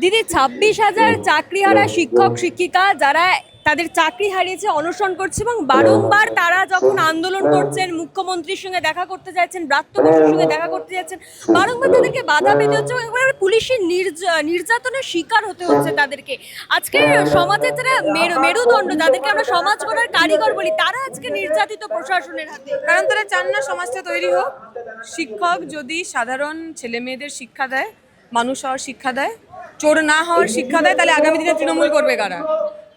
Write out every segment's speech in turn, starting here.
দিদি ছাব্বিশ হাজার চাকরিহারা শিক্ষক, শিক্ষিকা যারা তাদের চাকরি হারিয়েছে, অনশন করছে এবং বারংবার তারা যখন আন্দোলন করছেন, মুখ্যমন্ত্রীর সঙ্গে দেখা করতে যাচ্ছেন ব্রাত্য বসুর সঙ্গে দেখা করতে যাচ্ছেন, বারংবার তাদেরকে বাধা পেতে হচ্ছে এবং পুলিশের নির্য- নির্যাতনের শিকার হতে হচ্ছে তাদেরকে। আজকে সমাজের যারা মেরু- মেরুদণ্ড, যাদেরকে আমরা সমাজ গড়ার কারিগর বলি, তারা আজকে নির্যাতিত প্রশাসনের হাতে। কারণ তারা চান না সমাজটা তৈরি হোক। শিক্ষক যদি সাধারণ ছেলে মেয়েদের শিক্ষা দেয়, মানুষ হওয়ার শিক্ষা দেয় চোর না হওয়ার শিক্ষা দেয়, তাহলে আগামী দিনে তৃণমূল করবে কারা?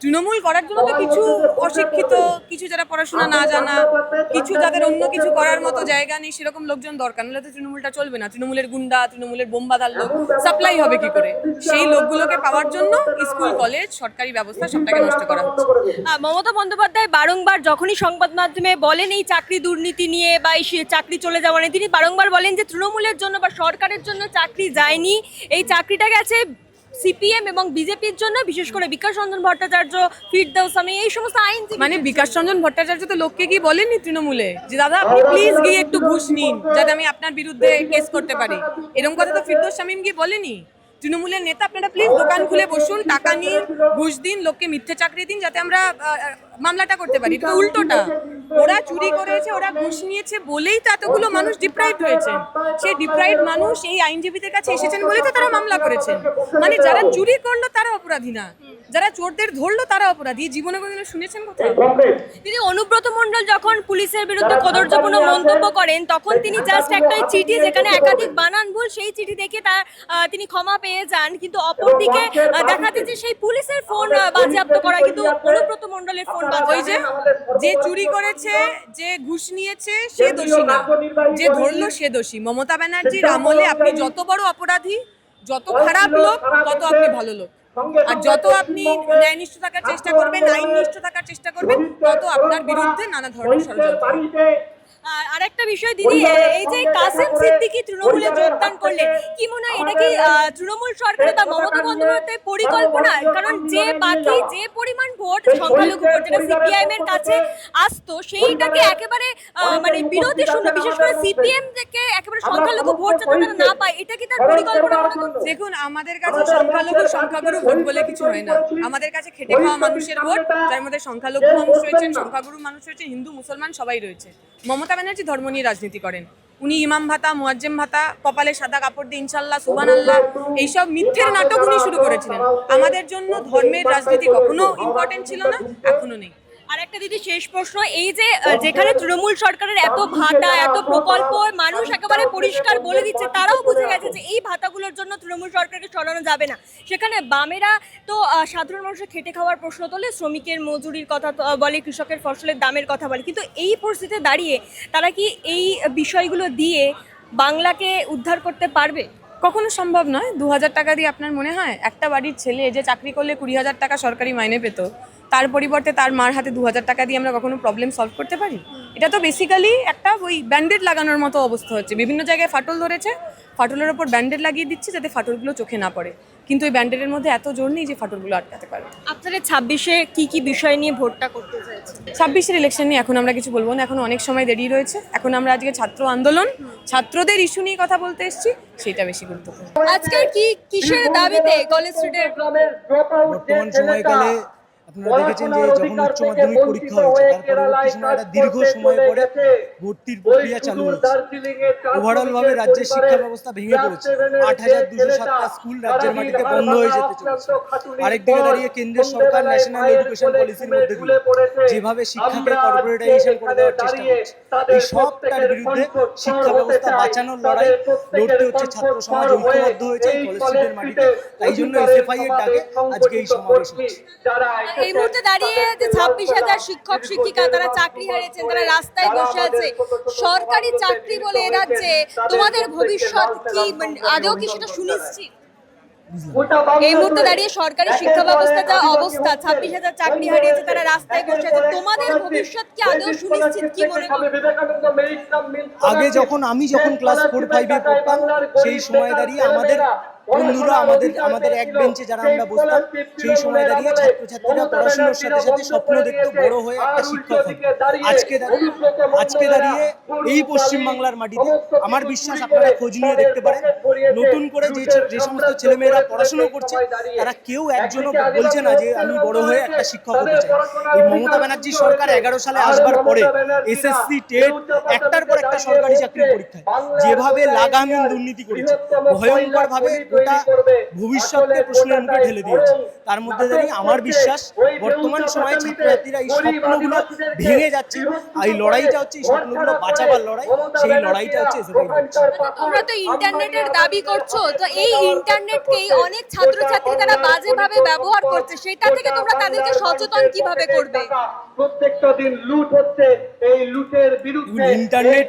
তৃণমূল করার জন্য তো কিছু অশিক্ষিত, কিছু যারা পড়াশোনা না জানা, কিছু যাদের অন্য কিছু করার মতো জায়গা নেই, সেরকম লোকজন দরকার। নাহলে তো তৃণমূলটা চলবে না। তৃণমূলের গুন্ডা, তৃণমূলের বোমবাদার লোক সাপ্লাই হবে কি করে? সেই লোকগুলোকে পাওয়ার জন্য স্কুল, কলেজ, সরকারি ব্যবস্থা সবটাকে নষ্ট করা হচ্ছে। মমতা বন্দ্যোপাধ্যায় বারংবার যখনই সংবাদ মাধ্যমে বলেন এই চাকরি দুর্নীতি নিয়ে বা এই চাকরি চলে যাওয়া নিয়ে, তিনি বারংবার বলেন যে তৃণমূলের জন্য বা সরকারের জন্য চাকরি যায়নি। এই চাকরিটা গেছে সিপিএম এবং বিজেপির জন্য বিশেষ করে বিকাশ রঞ্জন ভট্টাচার্য ফিরদৌস আমি এই সমস্ত আইন মানে বিকাশ রঞ্জন ভট্টাচার্য তো লোককে গিয়ে বলেননি তৃণমূলে যে দাদা আপনি প্লিজ গিয়ে একটু ঘুষ নিন যাতে আমি আপনার বিরুদ্ধে কেস করতে পারি। এরকম কথা তো ফিরদৌস শামীম গিয়ে বলেনি? তৃণমূলের নেতা, আপনারা প্লিজ দোকান খুলে বসুন, টাকা নিন ঘুষ দিন, লোককে মিথ্যে চাকরি দিন, যাতে আমরা মামলাটা করতে পারি। উল্টোটা, ওরা চুরি করেছে, ওরা ঘুষ নিয়েছে বলেই তো এতগুলো মানুষ ডিপ্রাইভ হয়েছে। সেই ডিপ্রাইভ মানুষ এই আইনজীবীদের কাছে এসেছেন বলেই তো তারা মামলা করেছেন। মানে যারা চুরি করল তারা অপরাধী না। যারা চোরদের ধরলো তারা অপরাধী। জীবনে কোনোদিন শুনেছেন কোথাও তিনি অনুব্রত মণ্ডল যখন পুলিশের বিরুদ্ধে কদর্যপূর্ণ মন্তব্য করেন তখন তিনি জাস্ট একটা চিঠি যেখানে একাধিক বানান ভুল সেই চিঠি দেখে তার তিনি ক্ষমা পেয়ে যান। কিন্তু অপরদিকে আহ, দেখা যাচ্ছে যে সেই পুলিশের ফোন বাজেয়াপ্ত করা। কিন্তু অনুব্রত মণ্ডলের ফোন ওই যে যে চুরি করেছে যে ঘুষ নিয়েছে সে দোষী না। যে ধরলো সে দোষী। মমতা ব্যানার্জির আমলে আপনি যত বড় অপরাধী যত খারাপ লোক তত আপনি ভালো লোক। আর যত আপনি ন্যায়নিষ্ঠ থাকার চেষ্টা করবেন আইননিষ্ঠ থাকার চেষ্টা করবেন তত আপনার বিরুদ্ধে নানা ধরনের ষড়যন্ত্র। আর আরেকটা বিষয় দিদি এই যে কাসেম সিদ্দিকি তৃণমূলে যোগদান করলেন কি মনে হয় এটা কি তৃণমূল সরকার বা মমতা বন্দ্যোপাধ্যায়ের পরিকল্পনা? কারণ যে বাকি যে পরিমাণ ভোট সংখ্যালঘু ভোট যেটা সিপিআইএম এর কাছে আসতো সেইটাকে একেবারে মানে বিরোধী শূন্য বিশেষ করে সিপিএম থেকে একেবারে সংখ্যালঘু ভোট যাতে তারা না পায় এটা কি তার পরিকল্পনা দেখুন আমাদের কাছে সংখ্যালঘু সংখ্যাগুরু ভোট বলে কিছু হয় না। আমাদের কাছে খেটে খাওয়া মানুষের ভোট যার মধ্যে সংখ্যালঘু মানুষ রয়েছেন সংখ্যাগুরু মানুষ রয়েছে হিন্দু মুসলমান সবাই রয়েছে। মমতা ব্যানার্জি ধর্ম নিয়ে রাজনীতি করেন। উনি ইমাম ভাতা, মুয়াজ্জেম ভাতা, কপালে সাদা কাপড় দিয়ে ইনশাল্লাহ সুবান আল্লাহ, এইসব মিথ্যের নাটক উনি শুরু করেছিলেন। আমাদের জন্য ধর্মের রাজনীতি কখনো ইম্পর্টেন্ট ছিল না, এখনও নেই। আর একটা দিদি, শেষ প্রশ্ন, এই যে যেখানে তৃণমূল সরকারের এত ভাতা এত প্রকল্প, মানুষ একেবারে পরিষ্কার বলে দিচ্ছে, তারাও বুঝে গেছে যে এই ভাতাগুলোর জন্য তৃণমূল সরকারকে সরানো যাবে না। সেখানে বামেরা তো সাধারণ মানুষের খেটে খাওয়ার প্রশ্ন তোলে, শ্রমিকের মজুরির কথা বলে, কৃষকের ফসলের দামের কথা বলে। কিন্তু এই পরিস্থিতিতে দাঁড়িয়ে তারা কি এই বিষয়গুলো দিয়ে বাংলাকে উদ্ধার করতে পারবে? কখনো সম্ভব নয়। দু হাজার টাকা দিয়ে আপনার মনে হয়, একটা বাড়ির ছেলে যে চাকরি করলে কুড়ি হাজার টাকা সরকারি মাইনে পেত তার পরিবর্তে তার মার হাতে দু হাজার টাকা দিয়ে আমরা কখনো প্রবলেম সলভ করতে পারি? এটা তো বেসিক্যালি একটা ওই ব্যান্ডেড লাগানোর মতো অবস্থা হচ্ছে। বিভিন্ন জায়গায় ফাটল ধরেছে ফাটলের ওপর ব্যান্ডেড লাগিয়ে দিচ্ছে যাতে ফাটলগুলো চোখে না পড়ে। কিন্তু ওই ব্যান্ডেডের মধ্যে এত জোর নেই যে ফাটলগুলো আটকাতে পারে আপনাদের ছাব্বিশে কি কি বিষয় নিয়ে ভোটটা করতে চাইছেন? ছাব্বিশের ইলেকশন নিয়ে এখন আমরা কিছু বলব না এখন অনেক সময় দেরি রয়েছে। এখন আমরা আজকে ছাত্র আন্দোলন ছাত্রদের ইস্যু নিয়ে কথা বলতে এসেছি সেটা বেশি গুরুত্বপূর্ণ। আজকে কি কিসের দাবিতে কলেজ স্ট্রিটের বর্তমান সময়কালে আপনারা দেখেছেন যে যখন উচ্চ মাধ্যমিক পরীক্ষা হয়েছে তার পরবর্তী সময় একটা দীর্ঘ সময় পরে ভর্তির প্রক্রিয়া চালু হয়েছে। ওভারঅল ভাবে রাজ্যের শিক্ষা ব্যবস্থা ভেঙে পড়েছে। আট হাজার দুশো সাতটা স্কুল রাজ্যের মাটিতে বন্ধ হয়ে যেতে চলেছে। আরেকদিকে দাঁড়িয়ে কেন্দ্রের সরকার ন্যাশনাল এডুকেশন পলিসির মধ্যে দিয়ে যেভাবে শিক্ষাকে কর্পোরেটাইজেশন করে দেওয়ার চেষ্টা করছে এই সবটার বিরুদ্ধে শিক্ষা ব্যবস্থা বাঁচানোর লড়াই লড়তে হচ্ছে ছাত্র সমাজ ঐক্যবদ্ধ হয়েছে কলেজ স্ট্রিটের মাটিতে। তাই জন্য এসএফআই এর ডাকে আজকে এই সমাবেশ হচ্ছে এই মুহূর্তে দাঁড়িয়ে যে ছাব্বিশ হাজার শিক্ষক, শিক্ষিকা তারা চাকরি হারিয়েছেন, তারা রাস্তায় বসে আছে। সরকারি চাকরি বলে এ রাজ্যে তোমাদের ভবিষ্যৎ কি? মানে আদৌ কি সেটা সুনিশ্চিত? এই মুহূর্তে দাঁড়িয়ে সরকারি শিক্ষা ব্যবস্থা যা অবস্থা, ছাব্বিশ হাজার চাকরি হারিয়েছে, তারা রাস্তায় বসে আছে। তোমাদের ভবিষ্যৎ কি আদৌ সুনিশ্চিত কি মনে আগে যখন আমি যখন ক্লাস ফোর ফাইভে পড়তাম, সেই সময় দাঁড়িয়ে আমাদের বন্ধুরা আমাদের আমাদের এক বেঞ্চে যারা আমরা বসতাম সেই সময় দাঁড়িয়ে ছাত্রছাত্রীরা পড়াশোনার সাথে সাথে স্বপ্ন দেখতো বড় হয়ে একটা শিক্ষক আজকে আজকে দাঁড়িয়ে এই পশ্চিমবাংলার মাটিতে আমার বিশ্বাস আপনারা খোঁজ নিয়ে দেখতে পারেন। নতুন করে যে যে সমস্ত ছেলেমেয়েরা পড়াশোনা করছে তারা কেউ একজনও বলছে না যে আমি বড় হয়ে একটা শিক্ষক হতে চাই। এই মমতা ব্যানার্জি সরকার এগারো সালে আসবার পরে এসএসসি টেট একটার পর একটা সরকারি চাকরির পরীক্ষায় যেভাবে লাগামহীন দুর্নীতি করেছে ভয়ঙ্কর ভাবে গোটা ভবিষ্যৎকে প্রশ্নের মুখে ঠেলে দিয়েছে। তার মধ্যে দাঁড়িয়ে আমার বিশ্বাস বর্তমান সময়ে ছাত্রছাত্রীরা এই স্বপ্নগুলো ভেঙে যাচ্ছে। আর এই লড়াইটা হচ্ছে এই স্বপ্নগুলো বাঁচাবার লড়াই সেই লড়াইটা হচ্ছে তোমরা তো ইন্টারনেটের দাবি করছ তো এই ইন্টারনেটকেই অনেক ছাত্রছাত্রী তারা বাজেভাবে ব্যবহার করছে সেটা থেকে তোমরা তাদেরকে সচেতন কীভাবে করবে? প্রত্যেকটা দিন লুট হচ্ছে এই লুটের বিরুদ্ধে। ইন্টারনেট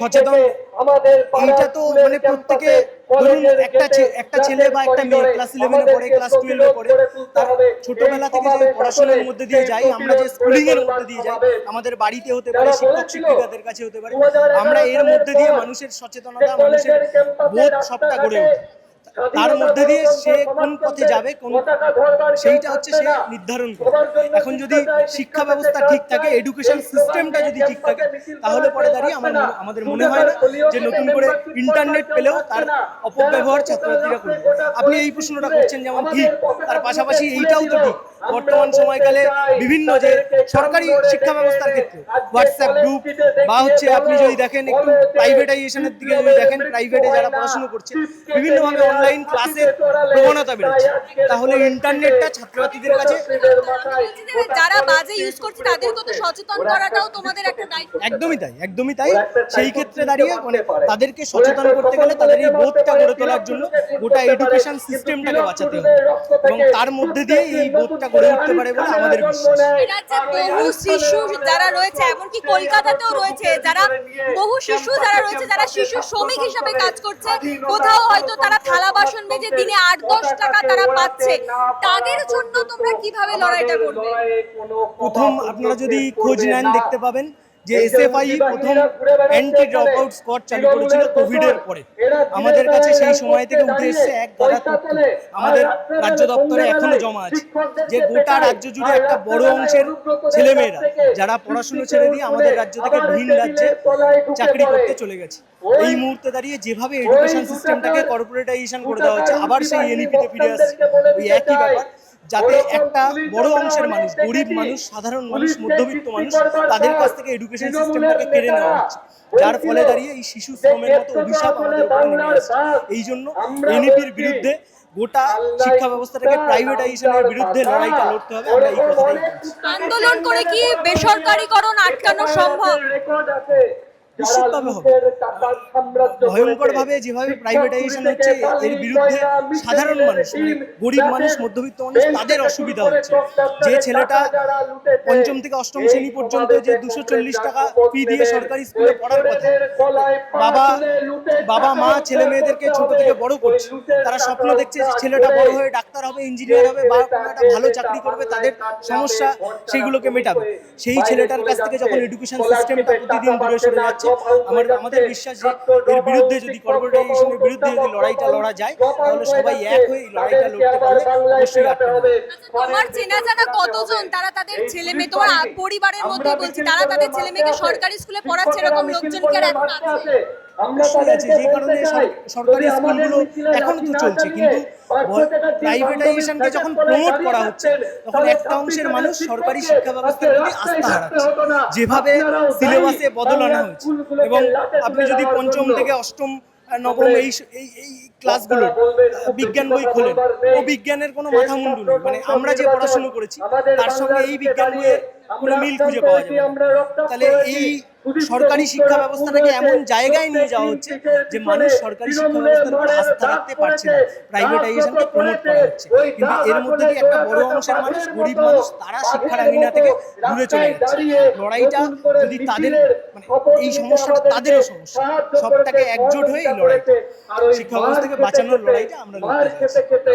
সচেতন আমাদের এইটা তো মানে প্রত্যেকে ধরুন একটা একটা ছেলে বা একটা মেয়ে ক্লাস ইলেভেনে পড়ে ক্লাস টুয়েলভে পড়ে তার ছোটবেলা থেকে যে পড়াশোনার মধ্যে দিয়ে যাই আমরা যে স্কুলিং এর মধ্যে দিয়ে যাই আমাদের বাড়িতে হতে পারে শিক্ষক শিক্ষিকাদের কাছে হতে পারে আমরা এর মধ্যে দিয়ে মানুষের সচেতনতা মানুষের বোধ সবটা গড়ে ওঠে তার মধ্যে দিয়ে সে কোন পথে যাবে কোন সেইটা হচ্ছে সে নির্ধারণ করে। এখন যদি শিক্ষা ব্যবস্থা ঠিক থাকে এডুকেশন সিস্টেমটা যদি ঠিক থাকে তাহলে পরে দাঁড়িয়ে আমার আমাদের মনে হয় না যে নতুন করে ইন্টারনেট পেলেও তার অপব্যবহার ছাত্রছাত্রীরা করবে আপনি এই প্রশ্নটা করছেন যেমন ঠিক তার পাশাপাশি এইটাও তো ঠিক বর্তমান সময়কালে বিভিন্ন যে সরকারি শিক্ষা ব্যবস্থার ক্ষেত্রে হোয়াটসঅ্যাপ গ্রুপ বা হচ্ছে আপনি যদি দেখেন একটু প্রাইভেটাইজেশনের দিকে যদি দেখেন প্রাইভেটে যারা পড়াশোনা করছে বিভিন্নভাবে অনলাইন ক্লাসের প্রবণতা বেড়েছে। তাহলে ইন্টারনেটটা ছাত্রছাত্রীদের কাছে যারা বাজে ইউজ করছে তাদেরকে তো সচেতন করাটাও তোমাদের একটা দায়িত্ব। একদমই তাই একদমই তাই। সেই ক্ষেত্রে দাঁড়িয়ে মানে তাদেরকে সচেতন করতে গেলে তাদের এই বোধটা গড়ে তোলার জন্য গোটা এডুকেশন সিস্টেমটাকে বাঁচাতে হবে। এবং তার মধ্যে দিয়ে এই বোধটা গড়ে উঠতে পারে বলে আমাদের বিশ্বাস। রাজ্যে বহু শিশু যারা রয়েছে এমনকি কলকাতাতেও রয়েছে যারা বহু শিশু যারা রয়েছে যারা শিশু শ্রমিক হিসাবে কাজ করছে কোথাও হয়তো তারা থালা বাসন মেজে দিনে আট দশ টাকা তারা পাচ্ছে। তাদের জন্য তোমরা কীভাবে লড়াইটা করবে? প্রথম আপনারা যদি খোঁজ নেন দেখতে পাবেন যে এসএফআই প্রথম অ্যান্টি ড্রপ আউট স্কোয়াড চালু করেছিল কোভিডের পরে। আমাদের কাছে সেই সময় থেকে উঠে এসেছে এক গাদা তথ্য আমাদের রাজ্য দপ্তরে এখনও জমা আছে যে গোটা রাজ্য জুড়ে একটা বড় অংশের ছেলেমেয়েরা যারা পড়াশুনো ছেড়ে দিয়ে আমাদের রাজ্য থেকে ভিন রাজ্যে চাকরি করতে চলে গেছে। এই মুহূর্তে দাঁড়িয়ে যেভাবে এডুকেশন সিস্টেমটাকে কর্পোরেটাইজেশন করে দেওয়া হচ্ছে আবার সেই এনইপিতে ফিরে আসছে। ওই একই ব্যাপার। যাতে একটা বড় অংশের মানুষ গরিব মানুষ সাধারণ মানুষ মধ্যবিত্ত মানুষ তাদের কাছ থেকে এডুকেশন সিস্টেমটাকে কেড়ে নেওয়া হচ্ছে যার ফলে দাঁড়িয়ে এই শিশু শ্রমের মতো অভিশাপ আমাদের উপরে নেমে আসছে এই জন্য এনইপির বিরুদ্ধে গোটা শিক্ষা ব্যবস্থাটাকে প্রাইভেটাইজেশনের বিরুদ্ধে লড়াইটা লড়তে হবে আমরা এই কথাটাই আন্দোলন করে কি বেসরকারীকরণ আটকানো সম্ভব? নিশ্চিতভাবে হবে। ভয়ঙ্কর ভাবে যেভাবে প্রাইভেটাইজেশন হচ্ছে এর বিরুদ্ধে সাধারণ মানুষ মানে গরিব মানুষ মধ্যবিত্ত মানুষ তাদের অসুবিধা হচ্ছে। যে ছেলেটা পঞ্চম থেকে অষ্টম শ্রেণি পর্যন্ত যে দুশো চল্লিশ টাকা ফি দিয়ে সরকারি স্কুলে পড়ার কথা বাবা বাবা মা ছেলে মেয়েদেরকে ছোট থেকে বড় করছে। তারা স্বপ্ন দেখছে যে ছেলেটা বড় হয়ে ডাক্তার হবে ইঞ্জিনিয়ার হবে বা কোনো একটা ভালো চাকরি করবে তাদের সমস্যা সেইগুলোকে মেটাবে। সেই ছেলেটার কাছ থেকে যখন এডুকেশন সিস্টেমটা প্রতিদিন দূরে সরে যাচ্ছে আমার আমাদের বিশ্বাস যে এর বিরুদ্ধে যদি কর্পোরেটাইজেশনের বিরুদ্ধে যদি লড়াইটা লড়া যায় তাহলে সবাই এক হয়ে এই লড়াইটা লড়তে পারলে অবশ্যই আটকানো হবে। তোমার চেনা জানা কতজন? তারা তাদের ছেলে মেয়ে তোমার পরিবারের মধ্যে বলছি তারা তাদের ছেলে মেয়েকে সরকারি স্কুলে পড়াচ্ছে এরকম লোকজন কি আর এখন আছে। অবশ্যই আছে যে কারণে সরকারি স্কুলগুলো এখনও তো চলছে কিন্তু প্রাইভেটাইজেশনকে যখন প্রমোট করা হচ্ছে তখন একটা অংশের মানুষ সরকারি শিক্ষা ব্যবস্থার প্রতি আস্থা হারাচ্ছে। যেভাবে সিলেবাসে বদল আনা হয়েছে। এবং আপনি যদি পঞ্চম থেকে অষ্টম নবম এই এই এই ক্লাসগুলো বিজ্ঞান বই খোলেন ও বিজ্ঞানের কোনো মাথা মুন্ডু নেই। মানে আমরা যে পড়াশুনো করেছি তার সঙ্গে এই বিজ্ঞান বইয়ের কোনো মিল খুঁজে পাওয়া যাবে তাহলে এই সরকারি শিক্ষা ব্যবস্থাটাকে এমন জায়গায় নিয়ে যাওয়া হচ্ছে যে মানুষ সরকারি শিক্ষা ব্যবস্থার উপর আস্থা রাখতে পারছে না প্রাইভেটাইজেশনকে প্রমোট করা হচ্ছে। কিন্তু এর মধ্যে দিয়ে একটা বড় অংশের মানুষ গরিব মানুষ তারা শিক্ষার আঙিনা থেকে দূরে চলে যাচ্ছে। লড়াইটা যদি তাদের মানে এই সমস্যাটা তাদেরও সমস্যা। সবটাকে একজোট হয়ে এই লড়াইটা। শিক্ষা ব্যবস্থাকে বাঁচানোর লড়াইটা আমরা লড়তে যাচ্ছি। খেতে